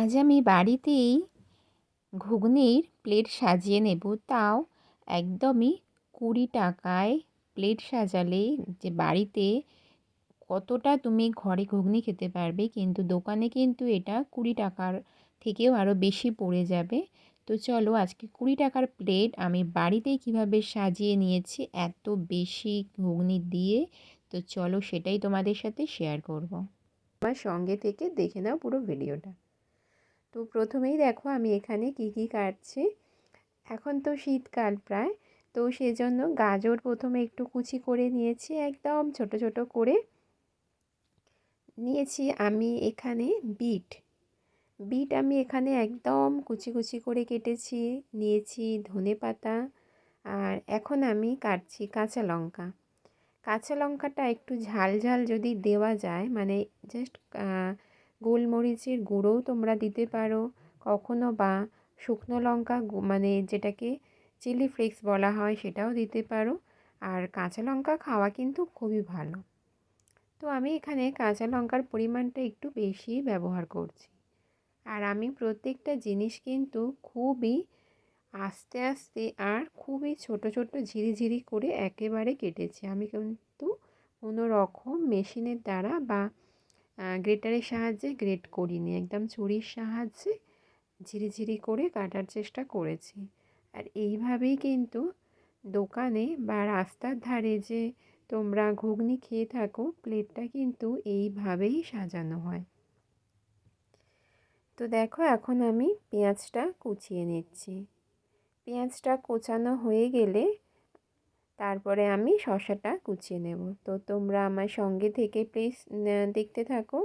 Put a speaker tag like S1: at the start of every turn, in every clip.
S1: আজ আমি বাড়িতেই ঘুগনির প্লেট সাজিয়ে নেব। তাও একদমই কুড়ি টাকায় প্লেট সাজালে যে বাড়িতে কতটা তুমি ঘরে ঘুগনি খেতে পারবে, কিন্তু দোকানে কিন্তু এটা কুড়ি টাকার থেকেও আরও বেশি পড়ে যাবে। তো চলো আজকে কুড়ি টাকার প্লেট আমি বাড়িতেই কীভাবে সাজিয়ে নিয়েছি, এত বেশি ঘুগনি দিয়ে। তো চলো সেটাই তোমাদের সাথে শেয়ার করব। আমার সঙ্গে থেকে দেখে নাও পুরো ভিডিওটা তো প্রথমেই দেখো আমি এখানে কি কি কাটছি। এখন তো শীতকাল প্রায়, তো সেজন্য গাজর প্রথমে একটু কুচি করে নিয়েছি, একদম ছোট ছোট করে। নিয়েছি আমি এখানে বিট। বিট আমি এখানে একদম কুচি কুচি করে কেটেছি, নিয়েছি ধনে পাতা আর এখন আমি কাটছি কাঁচা লঙ্কা। কাঁচা লঙ্কাটা একটু ঝাল ঝাল যদি দেওয়া যায় মানে জাস্ট গোলমরিচের গুঁড়োও তোমরা দিতে পারো। কখনো বা শুকনো লঙ্কা মানে যেটাকে চিলি ফ্লেক্স বলা হয় সেটাও দিতে পারো। আর কাঁচা লঙ্কা খাওয়া কিন্তু খুবই ভালো। তো আমি এখানে কাঁচা লঙ্কার পরিমাণটা একটু বেশি ব্যবহার করছি। আর আমি প্রত্যেকটা জিনিস কিন্তু খুবই আস্তে আস্তে আর খুবই ছোট ছোট ঝিরিঝিরি করে একেবারে কেটেছি। আমি কিন্তু কোনো রকম মেশিনের দ্বারা বা গ্রেটারের সাহায্যে গ্রেট করিনি। একদম ছুরির সাহায্যে ঝিরিঝিরি করে কাটার চেষ্টা করেছি। আর এইভাবেই কিন্তু দোকানে বা রাস্তার ধারে যে তোমরা ঘুগনি খেয়ে থাকো, প্লেটটা কিন্তু এইভাবেই সাজানো হয়। তো দেখো, এখন আমি পেঁয়াজটা কুচিয়ে নিচ্ছি। পেঁয়াজটা কোচানো হয়ে গেলে তারপরে আমি শশাটা কুচিয়ে নেব। তো তোমরা আমার সঙ্গে থেকে প্লিজ দেখতে থাকো।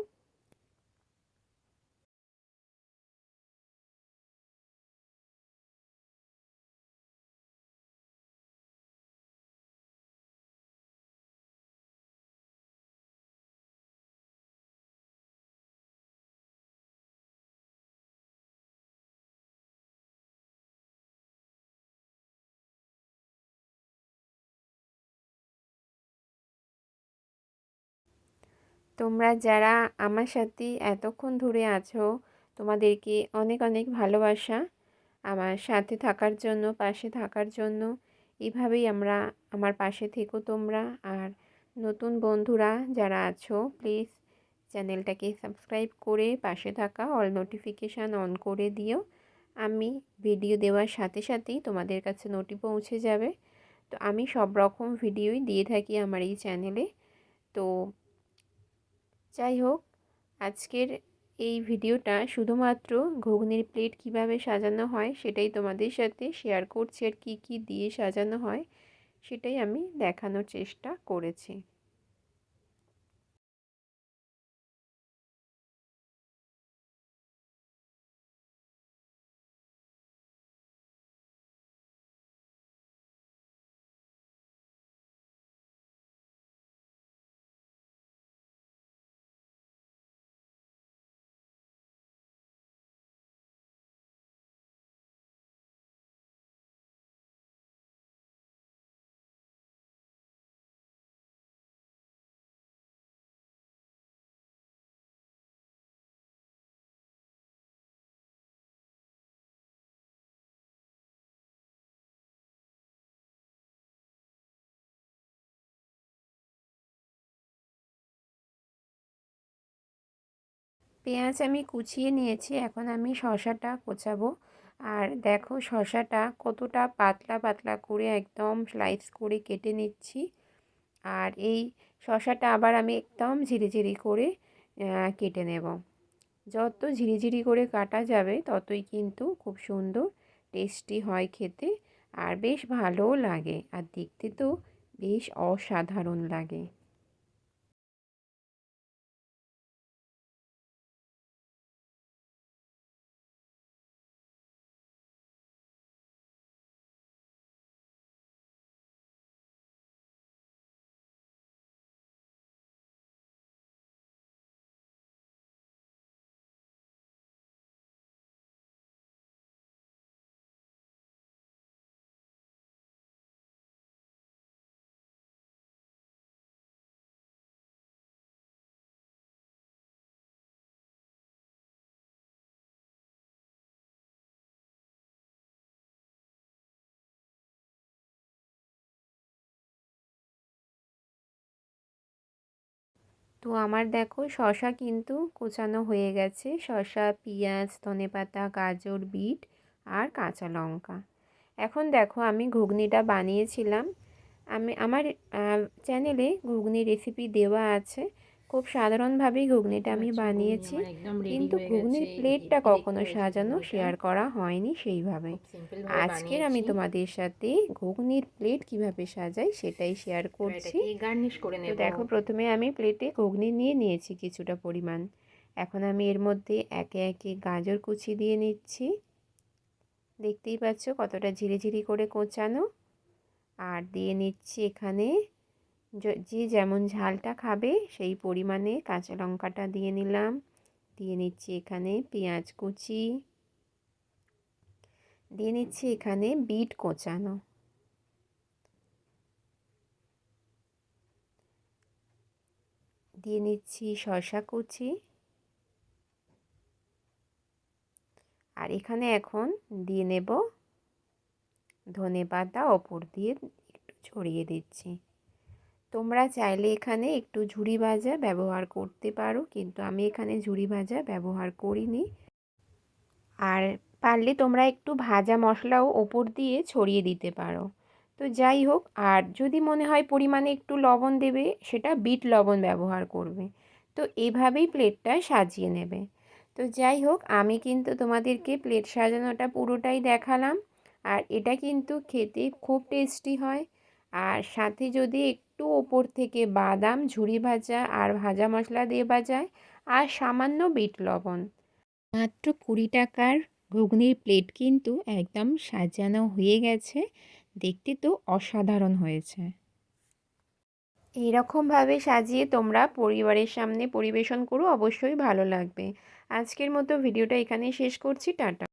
S1: তোমরা যারা আমার সাথে এতক্ষণ ধরে আছো, তোমাদেরকে অনেক অনেক ভালোবাসা। আমার সাথে থাকার জন্য, পাশে থাকার জন্য। এভাবেই আমরা, আমার পাশে থেকো তোমরা। আর নতুন বন্ধুরা যারা আছো প্লিজ চ্যানেলটাকে সাবস্ক্রাইব করে পাশে থাকা অল নোটিফিকেশান অন করে দিও। আমি ভিডিও দেওয়ার সাথে সাথেই তোমাদের কাছে নোটি পৌঁছে যাবে। তো আমি সব রকম ভিডিওই দিয়ে থাকি আমার এই চ্যানেলে তো যাই হোক, আজকের এই ভিডিওটা শুধুমাত্র ঘুগনির প্লেট কীভাবে সাজানো হয় সেটাই তোমাদের সাথে শেয়ার করছি আর কী কী দিয়ে সাজানো হয় সেটাই আমি দেখানোর চেষ্টা করেছি। পেঁয়াজ আমি কুচিয়ে নিয়েছি, এখন আমি শশাটা কোচাবো। আর দেখো শশাটা কতটা পাতলা পাতলা করে একদম স্লাইস করে কেটে নিচ্ছি। আর এই শশাটা আবার আমি একদম ঝিরিঝিরি করে কেটে নেব। যত ঝিরিঝিরি করে কাটা যাবে, ততই কিন্তু খুব সুন্দর টেস্টি হয় খেতে আর বেশ ভালোও লাগে। আর দেখতে তো বেশ অসাধারণ লাগে। তো আমার দেখো শশা কিন্তু কোচানো হয়ে গেছে। শশা পেঁয়াজ, ধনেপাতা, গাজর, বিট আর কাঁচা লঙ্কা। এখন দেখো আমি ঘুগনিটা বানিয়েছিলাম। আমি, আমার চ্যানেলে ঘুগনি রেসিপি দেওয়া আছে। খুব সাধারণভাবেই ঘুগনিটা আমি
S2: আচ্ছা,
S1: বানিয়েছি। কিন্তু ঘুগনির প্লেটটা কখনো সাজানো শেয়ার করা হয়নি সেইভাবে। আজকের আমি তোমাদের সাথে ঘুগনির প্লেট কীভাবে সাজাই সেটাই শেয়ার করছি।
S2: গার্নিশ করে নেব।
S1: দেখো প্রথমে আমি প্লেটে ঘুগনি নিয়ে নিয়েছি কিছুটা পরিমাণ। এখন আমি এর মধ্যে একে একে গাজর কুচি দিয়ে নিচ্ছি। দেখতেই পাচ্ছ কতটা ঝিরিঝিরি করে কোচানো। আর দিয়ে নিচ্ছি এখানে যে যেমন ঝালটা খাবে, সেই পরিমাণে কাঁচা লঙ্কাটা দিয়ে নিলাম। দিয়ে নিচ্ছি এখানে পেঁয়াজ কুচি। দিয়ে নিচ্ছি এখানে বিট কোচানো। দিয়ে নিচ্ছি শশা কুচি। আর এখানে এখন দিয়ে নেব ধনে পাতা ওপর দিয়ে একটু ছড়িয়ে দিচ্ছি। তোমরা চাইলে এখানে একটু ঝুড়ি ভাজা ব্যবহার করতে পারো, কিন্তু আমি এখানে ঝুড়ি ভাজা ব্যবহার করিনি। আর পারলে তোমরা একটু ভাজা মশলাও ওপর দিয়ে ছড়িয়ে দিতে পারো। তো যাই হোক, আর যদি মনে হয় পরিমাণে একটু লবণ দেবে, সেটা বিট লবণ ব্যবহার করবে। তো এভাবেই প্লেটটা সাজিয়ে নেবে। তো যাই হোক, আমি কিন্তু তোমাদেরকে প্লেট সাজানোটা পুরোটাই দেখালাম। আর এটা কিন্তু খেতে খুব টেস্টি হয়। আর সাথে যদি একটু ওপর থেকে বাদাম, ঝুরি ভাজা আর ভাজা মশলা দিয়ে ভাজায় আর সামান্য বিট লবণ। মাত্র কুড়ি টাকার ঘুগনির প্লেট কিন্তু একদম সাজানো হয়ে গেছে। দেখতে তো অসাধারণ হয়েছে। এইরকমভাবে সাজিয়ে তোমরা পরিবারের সামনে পরিবেশন করো, অবশ্যই ভালো লাগবে। আজকের মতো ভিডিওটা এখানেই শেষ করছি। টাটা।